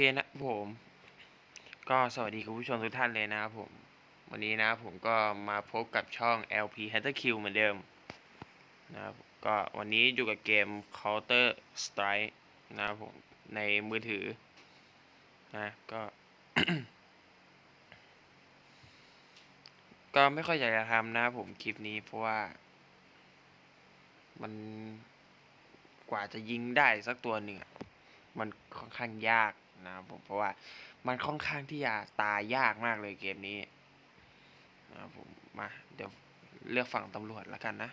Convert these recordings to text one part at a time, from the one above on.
คนะผม ก็สวัสดีคุณผู้ชมทุกท่านเลยนะครับผม วันนี้นะผมก็มาพบกับช่อง LP Hunter Q เหมือนเดิมนะครับก็วันนี้อยู่กับเกม Counter Strike นะครับผม ในมือถือนะก็ ก็ไม่ค่อยอยากจะทำนะผมคลิปนี้เพราะว่า มันกว่าจะยิงได้สักตัวหนึ่งมันค่อนข้างยาก นะครับผมเพราะว่ามันค่อนข้างที่จะตายยากมากเลยเกมนี้นะครับผมมาเดี๋ยวเลือกฝั่งตำรวจแล้วกันนะ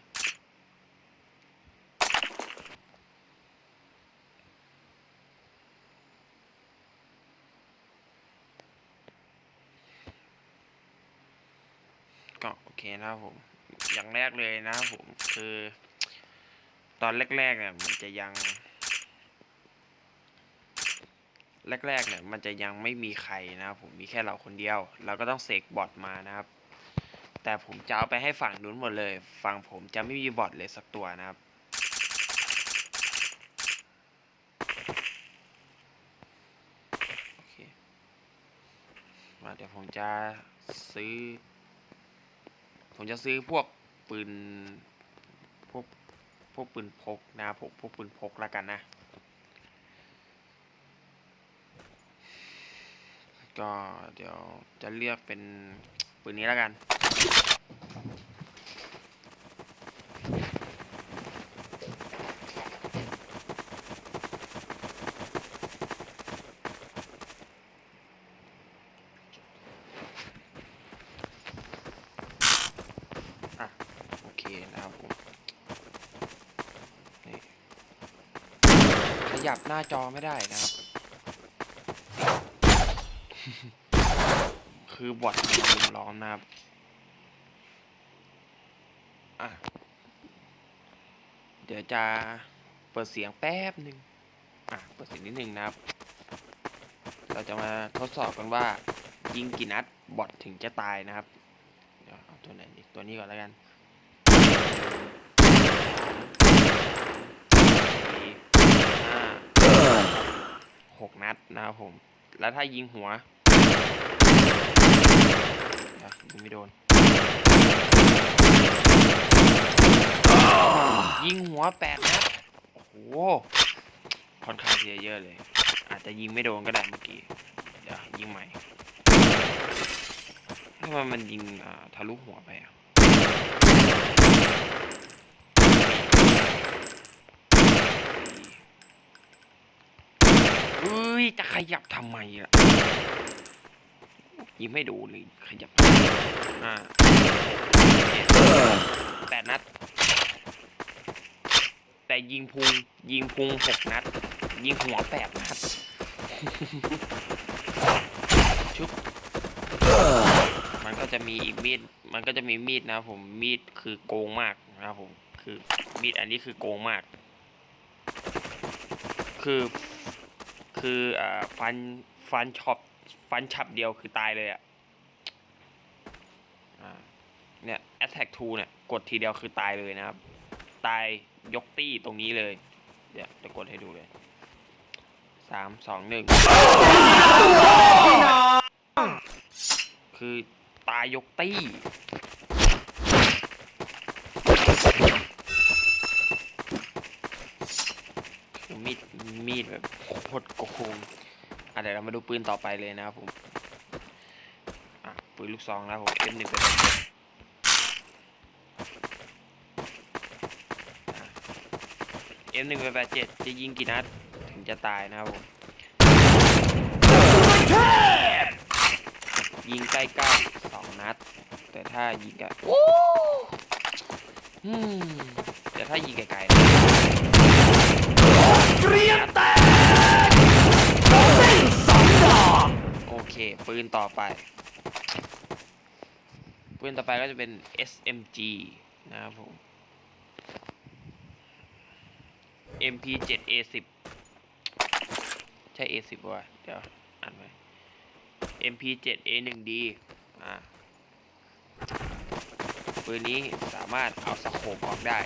ก็โอเคนะครับผมอย่างแรกเลยนะครับผมคือ ตอนแรกๆเนี่ยมันจะยัง แรกๆเนี่ยมันจะยังไม่มีใครนะครับผมมีแค่เราคนเดียว เราก็ต้องเสกบอทมานะครับ แต่ผมจะเอาไปให้ฝั่งนู้นหมดเลย ฝั่งผมจะไม่มีบอทเลยสักตัวนะครับเคมาเดี๋ยวผมจะซื้อ ผมจะซื้อพวกปืนพวกพวกปืนพกนะครับผมพวกปืนพกแล้วกันนะ ก็เดี๋ยวจะเลือกเป็นปืนนี้แล้วกัน อะ โอเคนะครับผมขยับหน้าจอไม่ได้นะครับ คือบอทมันลุมล้อมนะครับอะเดี๋ยวจะเปิดเสียงแป๊บหนึ่งอะ เปิดเสียงนิดนึงนะครับ เราจะมาทดสอบกันว่า ยิงกี่นัดบอทถึงจะตายนะครับ เดี๋ยวเอาตัวไหนดีตัวนี้ก่อนแล้วกันสี่ห้าหกนัดนะครับผม แล้วถ้ายิงหัว ยิงไม่โดน ยิงหัวแปดนัดโอ้โหค่อนข้างที่จะเยอะเลย อาจจะยิงไม่โดนก็ได้เมื่อกี้ เดี๋ยวยิงใหม่ทำไมมันยิงทะลุหัวไปอะเฮ้ย จะขยับทำไมล่ะ ยิงไม่ดูเลยขยับอ่าแปดนัด แต่ยิงพุงยิงพุงหกนัด ยิงหัวแปดนัด ชุบ มันก็จะมีอีกมีด มันก็จะมีมีดนะครับผม มีดคือโกงมากนะครับผม คือมีดอันนี้คือโกงมาก คือ คืออ่าฟัน ฟันช็อป ฟันฉับเดียวคือตายเลยอะอ่าเนี่ย attack 2เนี่ย กดทีเดียวคือตายเลยนะครับ ตายยกตี้ตรงนี้เลย เดี๋ยวจะกดให้ดูเลยสามสองหนึ่งคือตายยกตี้ มีด มีดแบบโคตรโกงอะ เดี๋ยวเรามาดูปืนต่อไปเลยนะครับผมปืนลูกซองนะผม M1 เป็น M1 เป็นแปดเจ็ดจะยิงกี่นัดถึงจะตายนะครับผมยิงใกล้ๆสองนัด แต่ถ้ายิงกับโอ้แต่ถ้ายิงไกลๆเกรียงแตกเส้นสองดอก โอเค ปืนต่อไป ปืนต่อไปก็จะเป็น SMG นะครับผม MP7A10 ใช่ A10 ป่ะวะเดี๋ยวอ่านไว้ MP7A1D อ่าปืนนี้สามารถเอาสโคปออกได้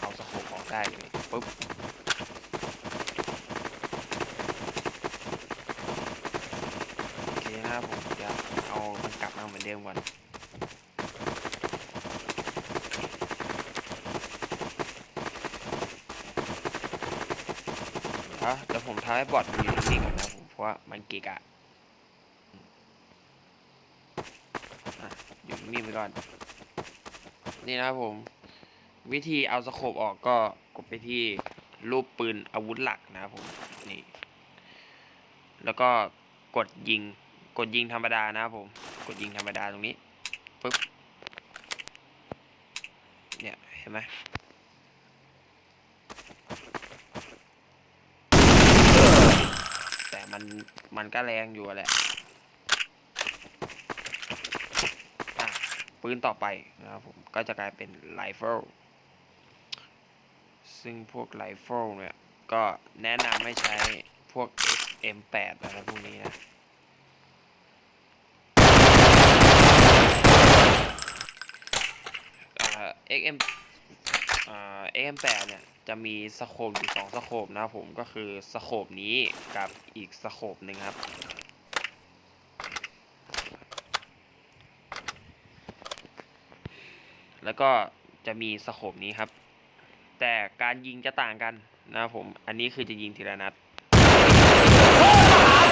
เอาสโคปออกได้เลยปุ๊บ มก่อนฮะเดี๋ยวผมท้ายบอร์ดอยู่นิ่งๆก่อนนะผมเพราะว่ามันเกะกะอะอยู่นิ่ไปก่อน นี่นะครับผม วิธีเอาสโคปออกก็กดไปที่รูปปืนอาวุธหลักนะครับผมนี่ แล้วก็กดยิงกดยิงธรรมดานะครับผม กดยิงธรรมดาตรงนี้ปึ๊บเนี่ยเห็นไหมแต่มันมันก็แรงอยู่แหละะปืนต่อไปนะครับผมก็จะกลายเป็นไรเฟิลซึ่งพวกไรเฟิลเนี่ย ก็แนะนำให้ใช้พวก M8 อะไรพวกนี้นะ อ่า XM อ่า XM8 เนี่ยจะมีสโคปอยู่สองสโคปนะครับผมก็คือสโคปนี้กับอีกสโคปหนึ่งครับแล้วก็จะมีสโคปนี้ครับ แต่การยิงจะต่างกันนะครับผม อันนี้คือจะยิงทีละนัด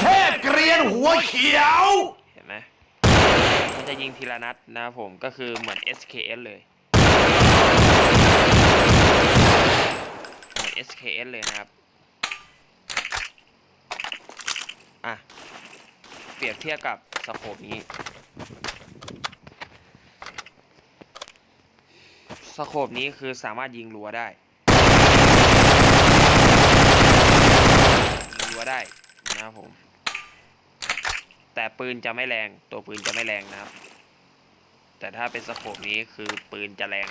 เทพเกรียนหัวเขียว เห็นไหมมันจะยิงทีละนัดนะครับผมก็คือเหมือน SKS เลย เหมือน SKS เลยนะครับ อะ เปรียบเทียบกับสโคปนี้สโคปนี้คือสามารถยิงรัวได้ ยิงรัวได้นะครับผม แต่ปืนจะไม่แรง ตัวปืนจะไม่แรงนะครับ แต่ถ้าเป็นสโคปนี้คือปืนจะแรง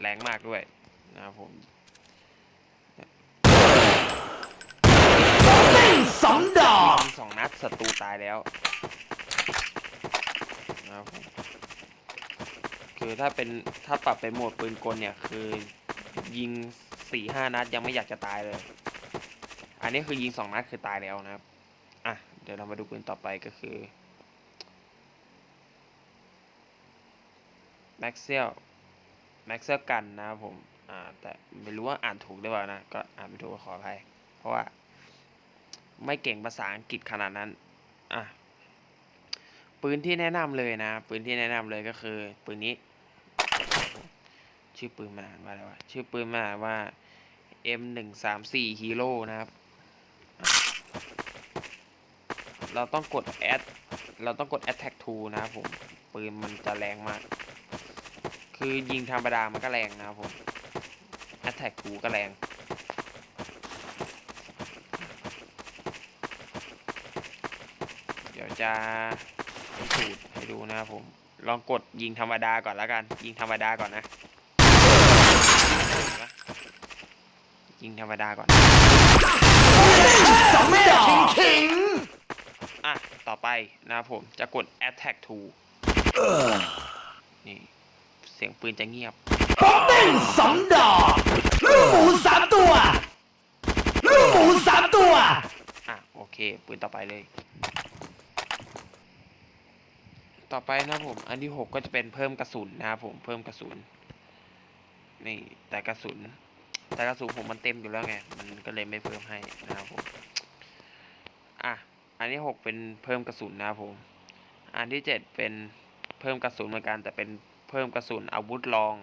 แรงมากด้วยนะครับผมสองดอกยิงสองนัดศัตรูตายแล้วนะครับผมคือถ้าเป็นถ้าปรับเป็นโหมดปืนกลเนี่ย คือยิงสี่ห้านัดยังไม่อยากจะตายเลย อันนี้คือยิงสองนัดคือตายแล้วนะครับ อะ เดี๋ยวเรามาดูปืนต่อไปก็คือแม็กเซล แม็กเซลกันนะครับผมอ่าแต่ไม่รู้ว่าอ่านถูกหรือเปล่านะก็อ่านไม่ถูกก็ขออภัย เพราะว่า ไม่เก่งภาษาอังกฤษขนาดนั้นอะปืนที่แนะนำเลยนะ ปืนที่แนะนำเลยก็คือ ปืนนี้ ชื่อปืนมันอ่านว่าอะไรวะชื่อปืนมันอ่านว่า M หนึ่งสามสี่ฮีโร่นะครับเราต้องกด add เราต้องกด attack 2นะครับผม ปืนมันจะแรงมาก คือยิงธรรมดามันก็แรงนะครับผม attack 2ก็แรง เดี๋ยวจะพิสูจน์ให้ดูนะครับผม ลองกดยิงธรรมดาก่อนแล้วกัน ยิงธรรมดาก่อนนะ ยิงธรรมดาก่อนสองดอกขิงอะ ต่อไปนะครับผมจะกด attack 2นี่ สียงปืนจะเงียบเต้นสองดอกลูกหมูสามตัวลูกหมูสามตัว อะโอเค ปืนต่อไปเลย ต่อไปนะครับผม อันที่หกก็จะเป็นเพิ่มกระสุนนะครับผมเพิ่มกระสุน นี่แต่กระสุน แต่กระสุนผมมันเต็มอยู่แล้วไง มันก็เลยไม่เพิ่มให้นะครับผม อะ อันที่หกเป็นเพิ่มกระสุนนะครับผม อันที่เจ็ดเป็นเพิ่มกระสุนเหมือนกันแต่เป็น เพิ่มกระสุนอาวุธรอง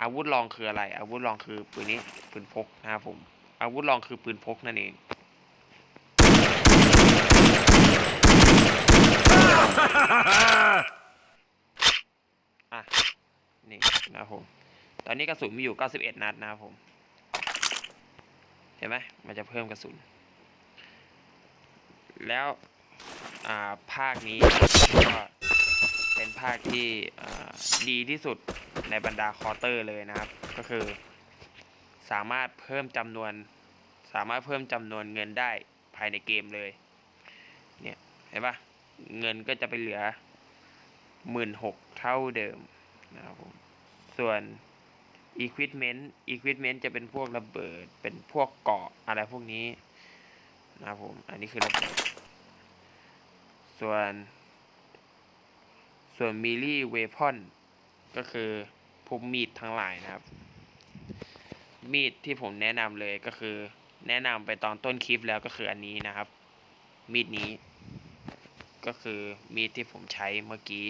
อาวุธรองคืออะไร อาวุธรองคือปืนนี้ปืนพกนะครับผม อาวุธรองคือปืนพกนั่นเองอะนี่นะครับผม ตอนนี้กระสุนมีอยู่ 91 นัดนะครับผม เห็นไหมมันจะเพิ่มกระสุน แล้ว อ่า ภาคนี้ก็ เป็นภาคที่ดีที่สุดในบรรดาคอร์เตอร์เลยนะครับ ก็คือ สามารถเพิ่มจำนวน สามารถเพิ่มจำนวนเงินได้ภายในเกมเลย เนี่ยเห็นปะเงินก็จะไปเหลือหมื่นหกเท่าเดิมนะครับผมส่วน equipment equipment จะเป็นพวกระเบิด เป็นพวกเกาะอะไรพวกนี้นะครับผม อันนี้คือระเบิด ส่วน ส่วนมิลี่เวพอนก็คือพวกมีดทั้งหลายนะครับ มีดที่ผมแนะนำเลยก็คือ แนะนำไปตอนต้นคลิปแล้วก็คืออันนี้นะครับ มีดนี้ ก็คือมีดที่ผมใช้เมื่อกี้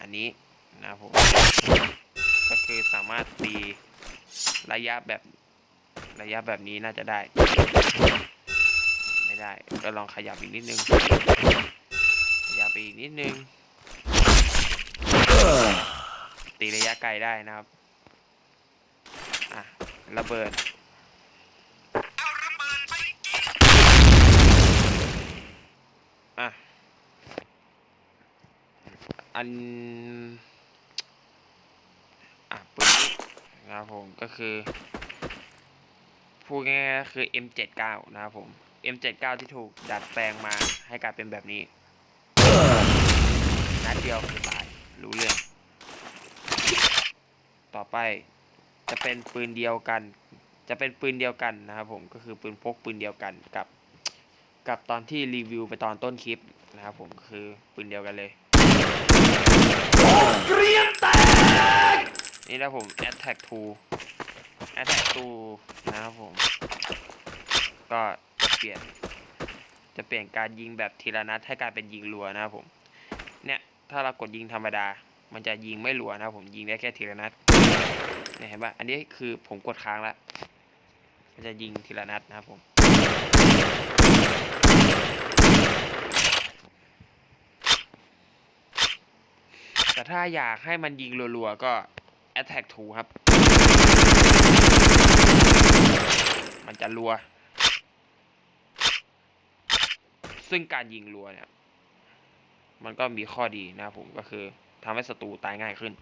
อันนี้นะครับผมก็คือสามารถตีระยะแบบระยะแบบนี้น่าจะได้ ไม่ได้ ก็ลองขยับอีกนิดนึง ขยับไปอีกนิดนึง ตีระยะไกลได้นะครับ อะ ระเบิดอะ อัน อะปืนนะครับผมก็คือพูดง่ายๆคือ M79 นะครับผม M79 ที่ถูกดัดแปลงมาให้กลายเป็นแบบนี้นัดเดียวคือตายรู้เรื่อง ไป จะเป็นปืนเดียวกัน จะเป็นปืนเดียวกันนะครับผมก็คือปืนพกปืนเดียวกันกับ กับตอนที่รีวิวไปตอนต้นคลิปนะครับผมก็คือปืนเดียวกันเลยเกรียนแตกนี่นะผม Attack 2 Attack 2นะครับผม ก็จะเปลี่ยน จะเปลี่ยนการยิงแบบทีละนัดให้กลายเป็นยิงรัวนะครับผม เนี่ย ถ้าเรากดยิงธรรมดา มันจะยิงไม่รัวนะครับผมยิงได้แค่ทีละนัด เนี่ยเห็นปะอันนี้คือผมกดค้างแล้วมันจะยิงทีละนัดนะครับผมแต่ถ้าอยากให้มันยิงรัวๆ ก็ Attack 2 ครับ มันจะรัว ซึ่งการยิงรัวเนี่ย มันก็มีข้อดีนะครับผมก็คือทำให้ศัตรูตายง่ายขึ้น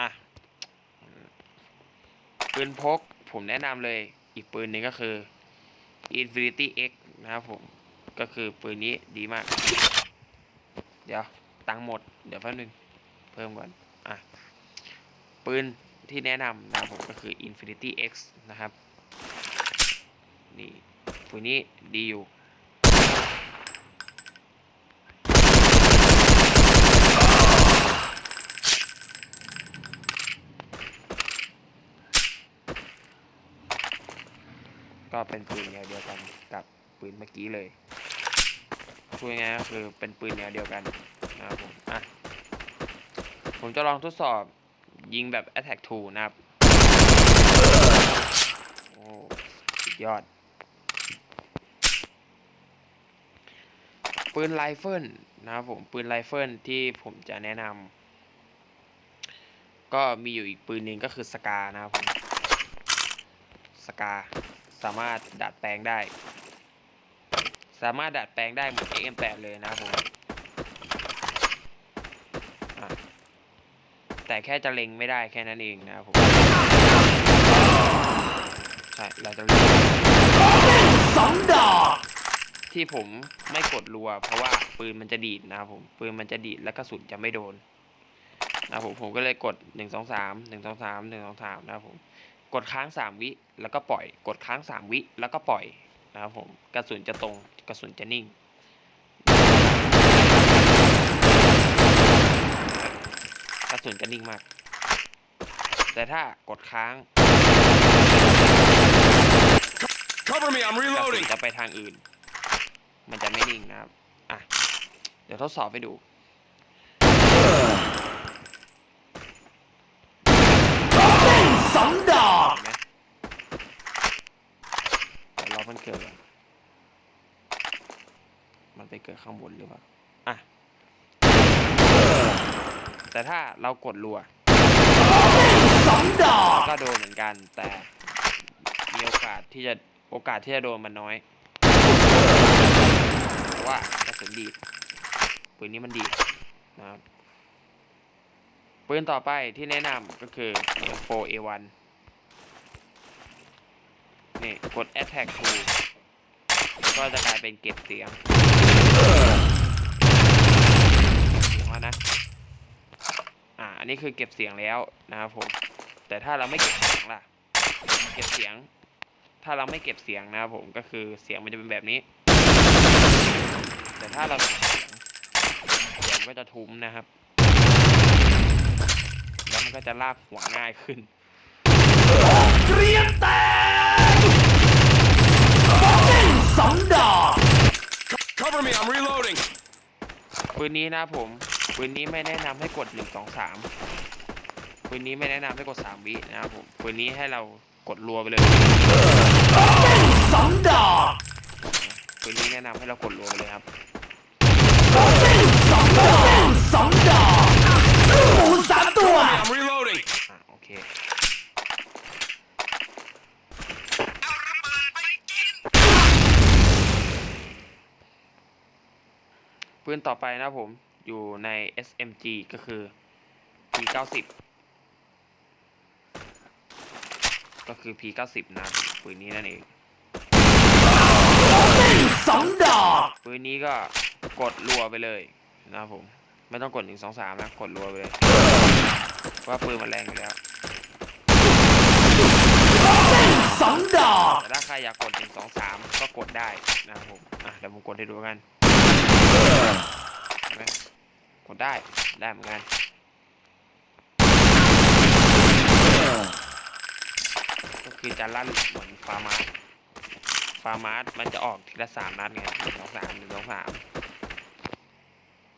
อะ ปืนพกผมแนะนำเลยอีกปืนหนึ่งก็คือ Infinity X นะครับผม ก็คือปืนนี้ดีมาก เดี๋ยว ตังหมด เดี๋ยวแป๊บนึง เพิ่มก่อน อะ ปืนที่แนะนำนะครับผมก็คือ Infinity X นะครับ นี่ปืนนี้ดีอยู่ ก็เป็นปืนแนวเดียวกันกับปืนเมื่อกี้เลยพูดง่ายก็คือเป็นปืนแนวเดียวกันนะครับผมอะผมจะลองทดสอบยิงแบบ Attack 2 นะครับ โอ้สุดยอด ปืนไรเฟิลนะครับผม ปืนไรเฟิลที่ผมจะแนะนำก็มีอยู่อีกปืนหนึ่งก็คือสกานะครับผม สกา สามารถดัดแปลงได้ สามารถดัดแปลงได้เหมือน XM8 เลยนะครับผมแต่แค่จะเล็งไม่ได้แค่นั้นเองนะครับผมใช่เราจะเล็งสองดอกที่ผมไม่กดรัว เพราะว่าปืนมันจะดีดนะครับผมปืนมันจะดีดและกระสุนจะไม่โดนนะครับผมผมก็เลยกดหนึ่งสองสามหนึ่งสองสามหนึ่งสองสามนะครับผม กดค้างสามวิแล้วก็ปล่อย กดค้างสามวิแล้วก็ปล่อยนะครับผมกระสุนจะตรงกระสุนจะนิ่ง กระสุนจะนิ่งมาก แต่ถ้ากดค้าง Cover me, I'm กระสุน reloading. จะไปทางอื่น มันจะไม่นิ่งนะครับ อะ เดี๋ยวทดสอบให้ดู สองดอก เห็นไหมเดี๋ยวรอมันเกิดก่อนมัน ไปเกิดข้างบนหรือเปล่าอะแต่ถ้าเรากดรัวสองดอกก็โดนเหมือนกัน แต่มีโอกาสที่จะโอกาสที่จะโดนมันน้อยเพราะว่ากระสุนดีปืนนี้มันดีนะครับปืนต่อไปที่แนะนำก็คือ M4A1 นี่กด Attack 2 ก็จะกลายเป็นเก็บเสียงเสียงแล้วนะ อ่า อันนี้คือเก็บเสียงแล้วนะครับผม แต่ถ้าเราไม่เก็บเสียงล่ะ เก็บเสียง ถ้าเราไม่เก็บเสียงนะครับผม ก็คือเสียงมันจะเป็นแบบนี้ แต่ถ้าเราเก็บเสียงเสียงก็จะทุ้มนะครับ แล้วมันก็จะลากหัวง่ายขึ้นเรียมแตก องดอก Cover me, I'm reloading. ปืนนี้นะครับผมปืนนี้ไม่แนะนำให้กดหนึ่งสองสามปืนนี้ไม่แนะนำให้กดสามวินะครับผมปืนนี้ให้เรากดรัวไปเลยสองดอกปืนนี้แนะนำให้เรากดรัวไปเลยครับสองดอกสองดอกลูกหมูสามตัว I'm reloading. ปืนต่อไปนะครับผมอยู่ใน SMG ก็คือ P90 ก็คือ P90 นะครับปืนนี้นั่นเองสองดอกปืนนี้ก็กดรัวไปเลยนะครับผม ไม่ต้องกดหนึ่งสองสามนะกดรัวไปเลยเพราะว่าปืนมันแรงอยู่แล้วสองดอกแต่ถ้าใครอยากกดหนึ่งสองสามก็กดได้นะครับผมอะเดี๋ยวผมกดให้ดูกันเห็นไหม กดได้ ได้เหมือนกันก็คือจะลั่นเหมือนฟาร์มาสฟาร์มาสมันจะออกทีละสามนัดไงหนึ่งสองสามหนึ่งสองสาม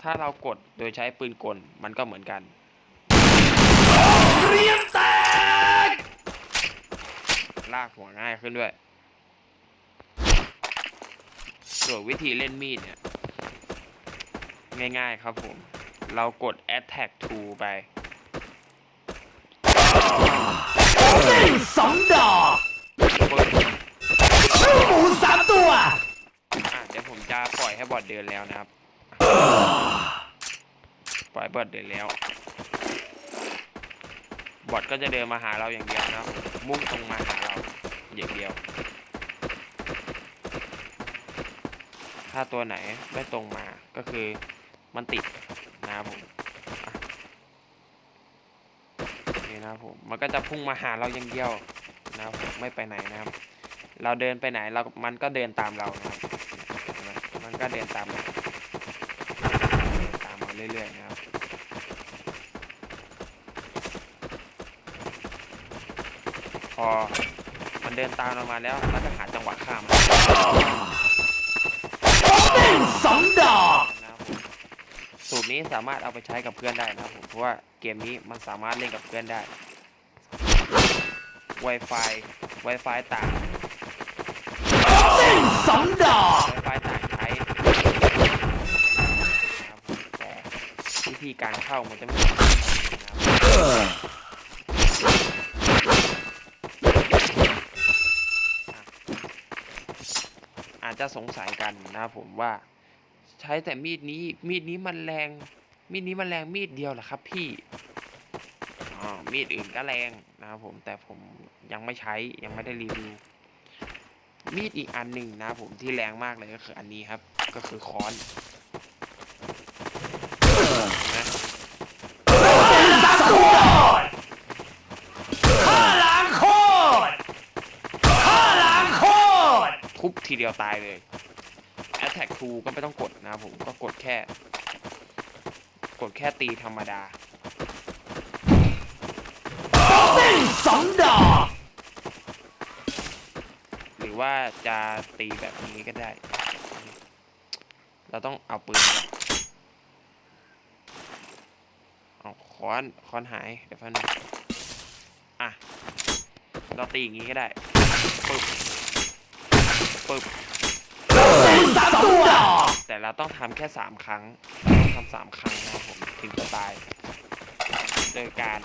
ถ้าเรากดโดยใช้ปืนกลมันก็เหมือนกันเตรียมแตกลากหัวง่ายขึ้นด้วยส่วนวิธีเล่นมีดเนี่ย ง่ายๆครับผม เรากด attack 2ไปสองดอกปึ๊บลูกหมูสามตัวอะเดี๋ยวผมจะปล่อยให้บอดเดินแล้วนะครับ ปล่อยบอดเดินแล้ว บอดก็จะเดินมาหาเราอย่างเดียวนะครับมุ่งตรงมาหาเราอย่างเดียว ถ้าตัวไหนไม่ตรงมาก็คือ มันติดนะครับผมอะนี่นะครับผมมันก็จะพุ่งมาหาเราอย่างเดียวนะครับผมไม่ไปไหนนะครับ เราเดินไปไหนเรามันก็เดินตามเรานะครับมันก็เดินตามเราเดินตามเราเรื่อยๆนะครับพอมันเดินตามเรามาแล้วเราก็หาจังหวะข้ามสองดอก นี้สามารถเอาไปใช้กับเพื่อนได้นะครับผมเพราะว่าเกมนี้มันสามารถเล่นกับเพื่อนได้ Wi-Fi Wi-Fi ต่าง สองดอก Wi-Fi ต่างใช้นะครับผมแต่วิธีการเข้ามันจะไม่เหมือนกันนะครับ อาจจะสงสัยกันนะครับผมว่า ใช้แต่มีดนี้ มีดนี้มันแรง มีดนี้มันแรงมีดเดียวเหรอครับพี่อ๋อมีดอื่นก็แรงนะครับผมแต่ผมยังไม่ใช้ยังไม่ได้รีวิวมีดอีกอันหนึ่งนะครับผมที่แรงมากเลยก็คืออันนี้ครับ ก็คือค้อนนะสามตัวข้าล้างโคตรข้าล้างโคตรทุบทีเดียวตายเลย Attack 2ก็ไม่ต้องกดนะครับผมก็กดแค่ กดแค่ตีธรรมดาสองดอก หรือว่าจะตีแบบนี้ก็ได้ เราต้องเอาปืนก่อนเอาค้อนค้อนหายเดี๋ยวพันงอะ เราตีอย่างนี้ก็ได้ปึ๊บปึ๊บ สามตัวแต่เราต้องทำแค่สามครั้งต้องทำสามครั้งนะครับผมถึงจะตายโดยการ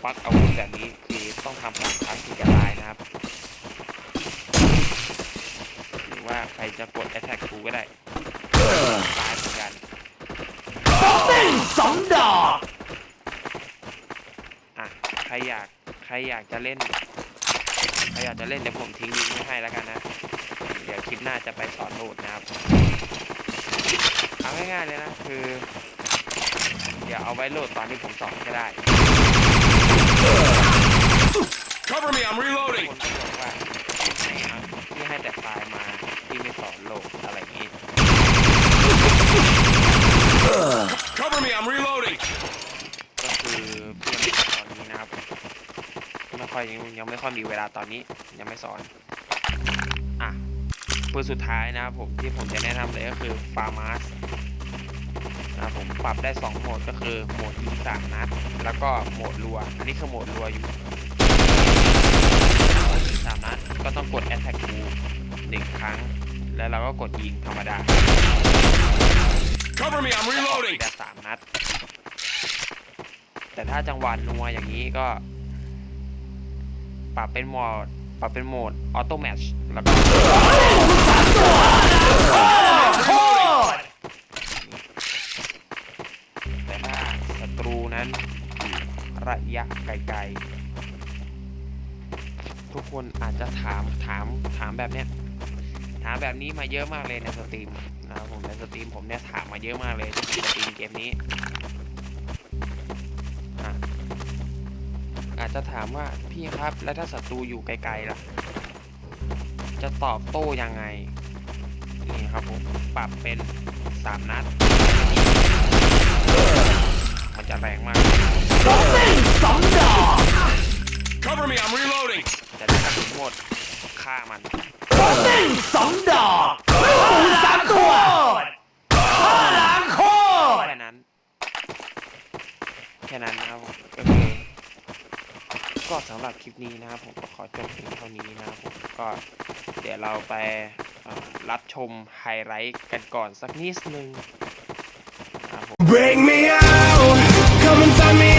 ควักอาวุธแบบนี้คือต้องทำสามครั้งถึงจะตายนะครับ หรือว่าใครจะกด attack 2ก็ได้ตายเหมือนกันสองดอกอะใครอยากใครอยากจะเล่นใครอยากจะเล่นเดี๋ยวผมทิ้งลิงก์ไว้ให้แล้วกันนะ เดี๋ยวคลิปหน้าจะไปสอนโหลดนะครับ เอาง่ายๆเลยนะคือ เดี๋ยวเอาไว้โหลดตอนที่ผมสอนก็ได้ Cover me I'm reloading ที่ให้แต่ไฟมาที่ไม่สอนโหลดอะไรนี้ Cover me I'm reloading ก็คือตอนนี้นะครับไม่ค่อยยังไม่ค่อยมีเวลาตอนนี้ยังไม่สอน ปืนสุดท้ายนะครับผมที่ผมจะแนะนำเลยก็คือฟาร์มาสนะครับผมปรับได้ 2 โหมดก็คือโหมดยิงสามนัด แล้วก็โหมดรัว อันนี้คือโหมดรัวอยู่ยิงสามนัดก็ต้องกด Attack 2หนึ่งครั้ง แล้วเราก็กดยิงธรรมดา Cover me, I'm reloading. แต่สามนัด แต่ถ้าจังหวะนัวอย่างนี้ก็ ปรับเป็นโหมด ปรับเป็นโหมดออโต้แมชแล้วก็โคตรแต่ถ้าศัตรูนั้นระยะไกลๆ ทุกคนอาจจะถามถามถามแบบเนี้ยถามแบบนี้มาเยอะมากเลยในสตรีมนะครับผมในสตรีมผมเนี่ยถามมาเยอะมากเลยที่สตรีมเกมนี้ อาจจะถามว่าพี่ครับ แล้วถ้าศัตรูอยู่ไกลๆล่ะ จะตอบโต้ยังไง นี่ครับผมปรับเป็นสามนัด มันจะแรงมากสองหนึ่งสองดอก Cover me, I'm reloading. แต่ถ้ากระสุนหมดฆ่ามันสองหนึ่งสองดอกลูกหมูสามตัวข้าล้างโคตรแค่นั้น แค่นั้นนะครับผม ก็สำหรับคลิปนี้นะครับผมก็ขอจบเพียงเท่านี้นะครับผมก็เดี๋ยวเราไปรับชมไฮไลท์กันก่อนสักนิดนึงนะครับ Bring me out. Come and find me